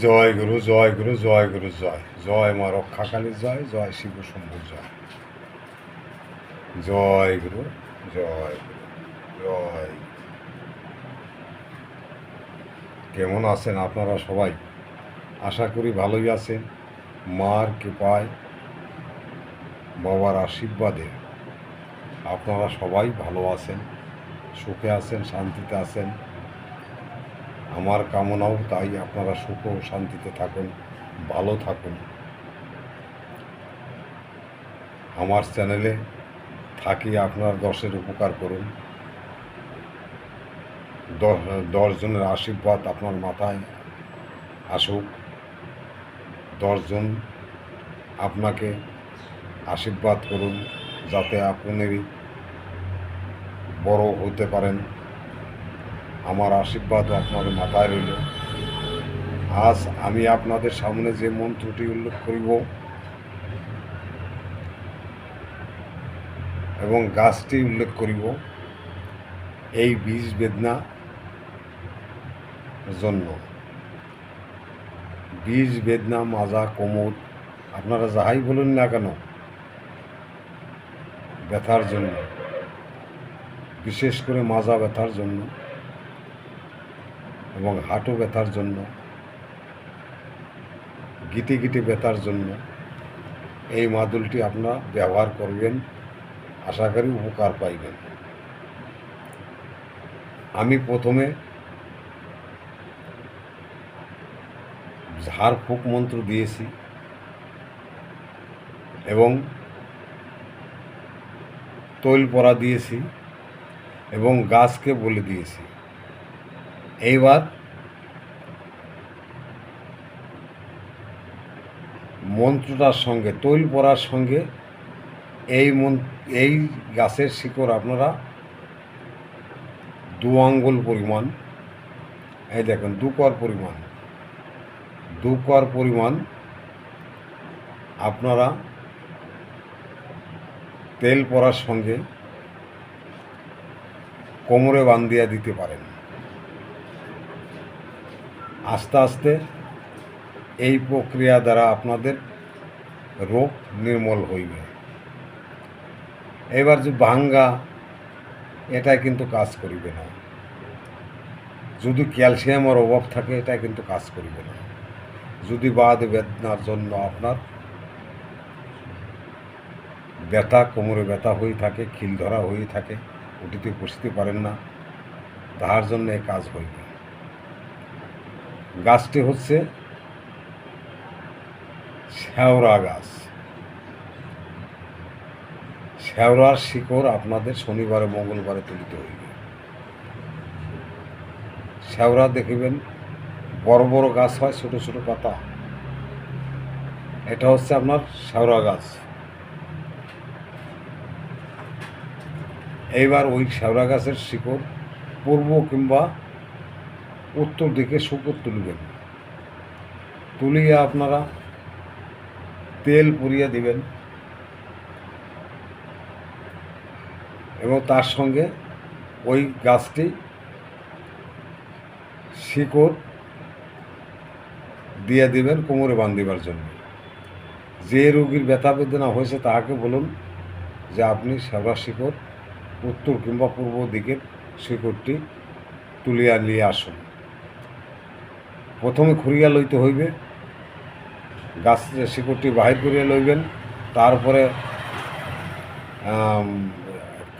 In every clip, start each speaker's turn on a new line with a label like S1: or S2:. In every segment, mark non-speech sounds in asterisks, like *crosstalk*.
S1: জয় গুরু জয় গুরু জয় গুরু, জয়। জয় মা রক্ষাকালী জয় জয় শিব শম্ভু জয়। জয় গুরু জয় গুরু, জয় কেমন আছেন আপনারা সবাই? আশা করি ভালোই আছেন। মার কৃপায়, বাবার আশীর্বাদে আপনারা সবাই ভালো আছেন, সুখে আছেন, শান্তিতে আছেন। আমার কামনাও তাই আপনারা সুখ ও শান্তিতে থাকুন, ভালো থাকুন। আমার চ্যানেলে থাকি আপনার দশের উপকার করুন। দশ দশজনের আশীর্বাদ আপনার মাথায় আসুক। দশজন আপনাকে আশীর্বাদ করুন, যাতে আপনারই বড় হতে পারেন। আমার আশীর্বাদ আপনার মাথায় রইল। আজ আমি আপনাদের সামনে যে মন্ত্রটি উল্লেখ করিব, এবং গাছটি উল্লেখ করিব, এই বীজ বেদনা জন্য। বীজ বেদনা, মাজা, কোমর, আপনারা যাহাই বলুন না কেন, ব্যথার জন্য, বিশেষ করে মাজা ব্যথার জন্য। এবং হাঁটু ব্যথার জন্য গিটে গিটে ব্যথার জন্য এই মাদুলটি আপনারা ব্যবহার করবেন। আশা করি উপকার পাইবেন। আমি প্রথমে ঝাড় ফুক মন্ত্র দিয়েছি এবং তৈল পরা দিয়েছি এবং গাছকে বলে দিয়েছি। এইবার মন্ত্রটার সঙ্গে, তৈল পরার সঙ্গে এই এই গাছের শিকড় আপনারা দু আঙ্গুল পরিমাণ, এই দেখেন, দু কর পরিমাণ, দু কর পরিমাণ আপনারা তেল পরার সঙ্গে কোমরে বান্ধিয়া দিতে পারেন। আস্তে আস্তে এই প্রক্রিয়া দ্বারা আপনাদের রোগ নির্মল হইবে। এবার যে ভাঙ্গা এটা কিন্তু কাজ করিবে না। যদি ক্যালসিয়ামের অভাব থাকে এটা কিন্তু কাজ করিবে না। যদি বাদ বেদনার জন্য আপনার ব্যথা, কোমরে ব্যথা হয়ে থাকে খিল ধরা হয়ে থাকে, উঠিতে বসতে পারেন না, তাহার জন্য এ কাজ হইবে। গাছটি হচ্ছে শ্যাওড়া গাছ। শ্যাওড়ার শিকড় আপনাদের শনিবারে মঙ্গলবারে তুলিতে হইবে। শ্যাওড়া দেখিবেন, বড় বড় গাছ হয়, ছোট ছোট পাতা। এটা হচ্ছে আপনার শ্যাওড়া গাছ। এইবার ওই শ্যাওড়া গাছের শিকড় পূর্ব কিংবা উত্তর দিকে শুকর তুলবেন। তুলিয়ে আপনারা তেল পুড়িয়ে দিবেন। এবং তার সঙ্গে ওই গাছটি শিকড় দিয়ে দিবেন কোমরে বান্ধিবার জন্য। যে রোগীর ব্যথা বেদনা হয়েছে তাহাকে বলুন যে আপনি শ্যাওড়া শিকড় উত্তর কিংবা পূর্ব দিকের শিকড়টি তুলিয়া নিয়ে আসুন। প্রথমে খুঁড়িয়া লইতে হইবে। গাছ শিকড়টি বাহির করিয়া লইবেন। তারপরে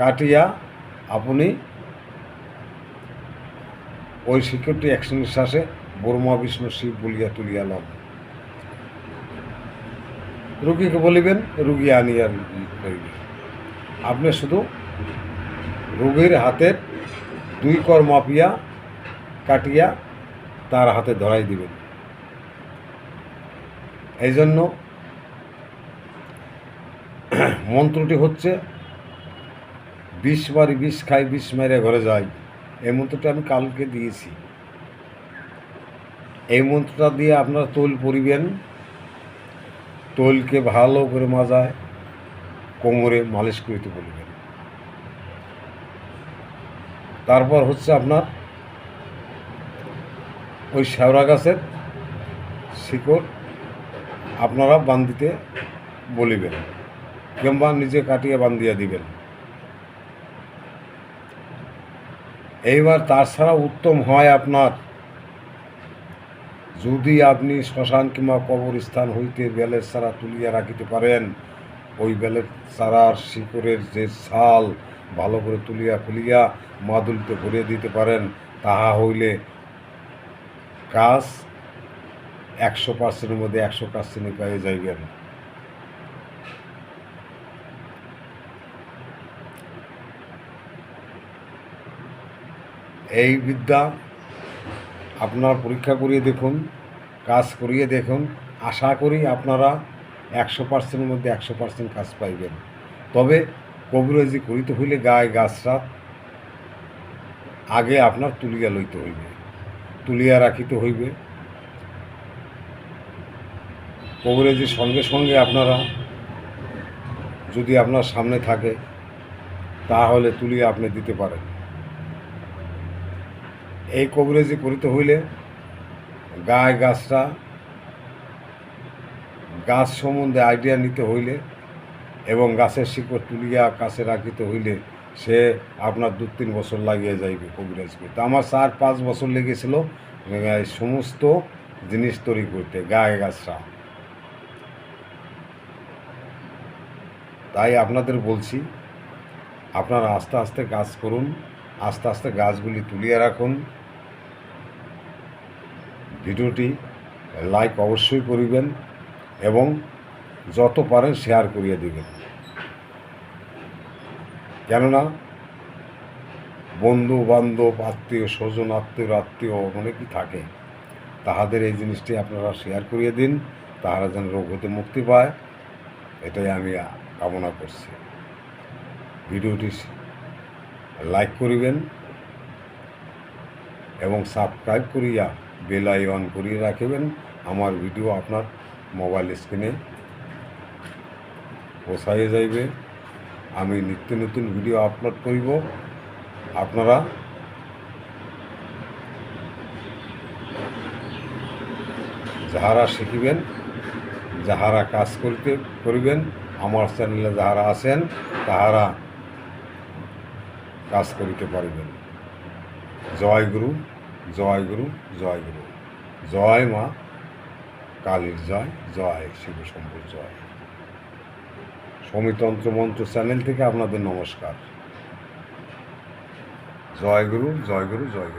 S1: কাটিয়া আপনি ওই শিকড়টি একশো নিঃশ্বাসে ব্রহ্মা বিষ্ণু শিব বলিয়া তুলিয়া লন। রুগীকে বলিবেন, রুগী আনিয়া লইবে। আপনি শুধু রোগীর হাতের দুই কর মাপিয়া কাটিয়া তার হাতে ধরাই দিবেন। এই জন্য *clears throat* মন্ত্রটি হচ্ছে, বিষ মারি বিষ খাই বিষ মেরে ঘরে যাই। এই মন্ত্রটা আমি কালকে দিয়েছি। এই মন্ত্রটা দিয়ে আপনারা তৈল পরিবেন। তৈলকে ভালো করে মাজায় কোমরে মালিশ করিতে বলিবেন। তারপর হচ্ছে আপনার ওই শ্যাওড়া গাছের শিকড় আপনারা বান্ধিতে বলিবেন, কিংবা নিজে কাটিয়ে বান্ধিয়া দিবেন। এইবার তার ছাড়া উত্তম হয় আপনার। যদি আপনি শ্মশান কিংবা কবরস্থান হইতে বেলের সারা তুলিয়া রাখিতে পারেন, ওই বেলের সারার শিকড়ের যে ছাল ভালো করে তুলিয়া ফুলিয়া মাদুলিতে ভরিয়ে দিতে পারেন, তাহা হইলে কাজ একশো পার্সেন্টের মধ্যে একশো পার্সেন্টই পেয়ে যাইবেন এই বিদ্যা আপনার পরীক্ষা করিয়ে দেখুন, কাজ করিয়ে দেখুন, আশা করি আপনারা একশো পার্সেন্টের মধ্যে একশো পার্সেন্ট কাজ পাইবেন। তবে কবিরাজি করিতে হইলে গায়ে গাছরা আগে আপনার তুলিয়া লইতে হইবে। তুলিয়া রাখিতে হইবে। কবিরাজির সঙ্গে সঙ্গে আপনারা যদি আপনার সামনে থাকে, তাহলে তুলিয়ে আপনি দিতে পারেন। এই কবিরাজি করিতে হইলে গায়ে গাছটা গাছ সম্বন্ধে আইডিয়া নিতে হইলে এবং গাছের শিকড় তুলিয়া কাছে রাখিতে হইলে সে আপনার দু তিন বছর লাগিয়ে যাইবে কবিরাজ করতে আমার চার পাঁচ বছর লেগেছিল সমস্ত জিনিস তৈরি করতে, গায়ে গাছটা তাই আপনাদের বলছি, আপনারা আস্তে আস্তে কাজ করুন, আস্তে আস্তে গাছগুলি তুলিয়ে রাখুন। ভিডিওটি লাইক অবশ্যই করিবেন এবং যত পারেন শেয়ার করিয়ে দিবেন। কেননা বন্ধু বান্ধব আত্মীয়, স্বজন, আত্মীয় আত্মীয় অনেকই থাকে। তাহাদের এই জিনিসটি আপনারা শেয়ার করিয়ে দিন, তাহারা যেন রোগ হতে মুক্তি পায়। এটাই আমি কামনা করছি। ভিডিওটি লাইক করিবেন এবং সাবস্ক্রাইব করিয়া বেল আই অন করিয়ে রাখিবেন। আমার ভিডিও আপনার মোবাইল স্ক্রিনে পৌঁছাইয়ে যাইবে। আমি নিত্য নতুন ভিডিও আপলোড করিব। আপনারা যাহারা শিখিবেন, যাহারা কাজ করিতে করিবেন, আমার চ্যানেলে যাহারা আছেন, তাহারা কাজ করিতে পারিবেন। জয় গুরু জয় গুরু জয় গুরু। জয় মা, কালীর জয় জয় শিব শম্ভুর জয়। সমিতন্ত্র মন্ত্র চ্যানেল থেকে আপনাদের নমস্কার। জয় গুরু জয় গুরু জয় গুরু।